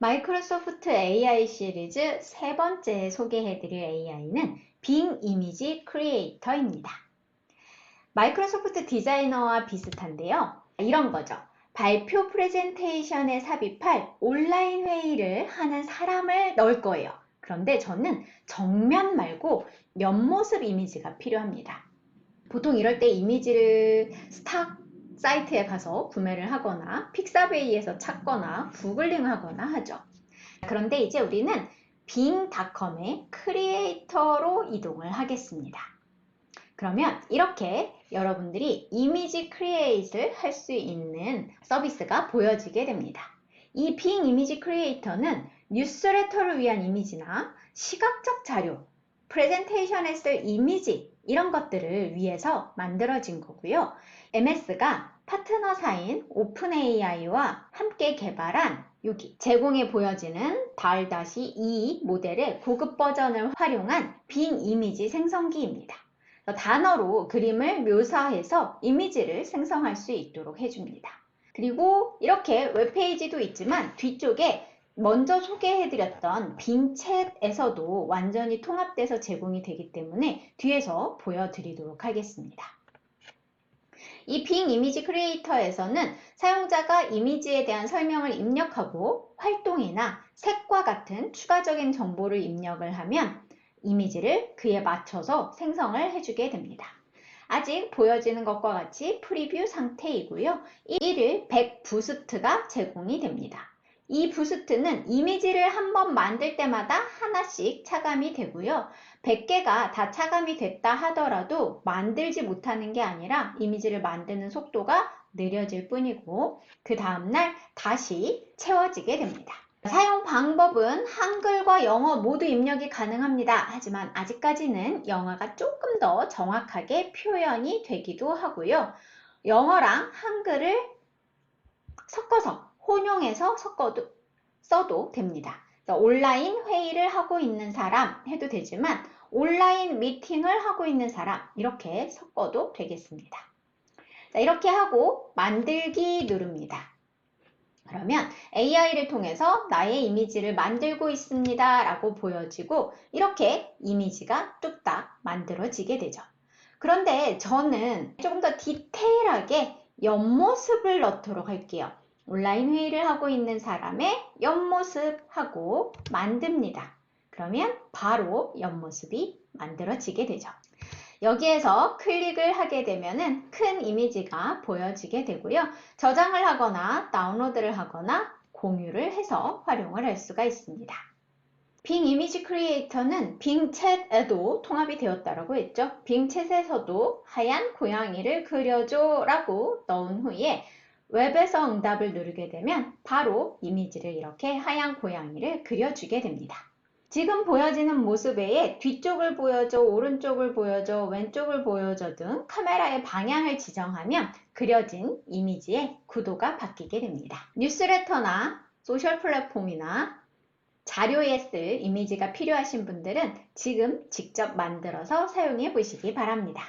마이크로소프트 AI 시리즈 세 번째 소개해드릴 AI는 빙 이미지 크리에이터입니다. 마이크로소프트 디자이너와 비슷한데요. 이런 거죠. 발표 프레젠테이션에 삽입할 온라인 회의를 하는 사람을 넣을 거예요. 그런데 저는 정면 말고 옆모습 이미지가 필요합니다. 보통 이럴 때 이미지를 스탁 사이트에 가서 구매를 하거나 픽사베이에서 찾거나 구글링 하거나 하죠. 그런데 이제 우리는 빙닷컴의 크리에이터로 이동을 하겠습니다. 그러면 이렇게 여러분들이 이미지 크리에이트를 할 수 있는 서비스가 보여지게 됩니다. 이 빙 이미지 크리에이터는 뉴스레터를 위한 이미지나 시각적 자료, 프레젠테이션에 쓸 이미지 이런 것들을 위해서 만들어진 거고요. MS가 파트너사인 오픈AI와 함께 개발한 여기 제공해 보여지는 달-2 모델의 고급 버전을 활용한 빙 이미지 생성기입니다. 단어로 그림을 묘사해서 이미지를 생성할 수 있도록 해줍니다. 그리고 이렇게 웹페이지도 있지만 뒤쪽에 먼저 소개해드렸던 빙챗에서도 완전히 통합돼서 제공이 되기 때문에 뒤에서 보여드리도록 하겠습니다. 이 빙 이미지 크리에이터에서는 사용자가 이미지에 대한 설명을 입력하고 활동이나 색과 같은 추가적인 정보를 입력을 하면 이미지를 그에 맞춰서 생성을 해주게 됩니다. 아직 보여지는 것과 같이 프리뷰 상태이고요. 1일 100 부스트가 제공이 됩니다. 이 부스트는 이미지를 한 번 만들 때마다 하나씩 차감이 되고요. 100개가 다 차감이 됐다 하더라도 만들지 못하는 게 아니라 이미지를 만드는 속도가 느려질 뿐이고 그 다음날 다시 채워지게 됩니다. 사용 방법은 한글과 영어 모두 입력이 가능합니다. 하지만 아직까지는 영어가 조금 더 정확하게 표현이 되기도 하고요. 영어랑 한글을 섞어서 혼용해서 섞어도 써도 됩니다. 온라인 회의를 하고 있는 사람 해도 되지만 온라인 미팅을 하고 있는 사람 이렇게 섞어도 되겠습니다. 자, 이렇게 하고 만들기 누릅니다. 그러면 AI를 통해서 나의 이미지를 만들고 있습니다 라고 보여지고 이렇게 이미지가 뚝딱 만들어지게 되죠. 그런데 저는 조금 더 디테일하게 옆모습을 넣도록 할게요. 온라인 회의를 하고 있는 사람의 옆모습하고 만듭니다. 그러면 바로 옆모습이 만들어지게 되죠. 여기에서 클릭을 하게 되면 큰 이미지가 보여지게 되고요. 저장을 하거나 다운로드를 하거나 공유를 해서 활용을 할 수가 있습니다. 빙 이미지 크리에이터는 빙챗에도 통합이 되었다고 했죠. 빙챗에서도 하얀 고양이를 그려줘 라고 넣은 후에 웹에서 응답을 누르게 되면 바로 이미지를 이렇게 하얀 고양이를 그려주게 됩니다. 지금 보여지는 모습 외에 뒤쪽을 보여줘, 오른쪽을 보여줘, 왼쪽을 보여줘 등 카메라의 방향을 지정하면 그려진 이미지의 구도가 바뀌게 됩니다. 뉴스레터나 소셜 플랫폼이나 자료에 쓸 이미지가 필요하신 분들은 지금 직접 만들어서 사용해 보시기 바랍니다.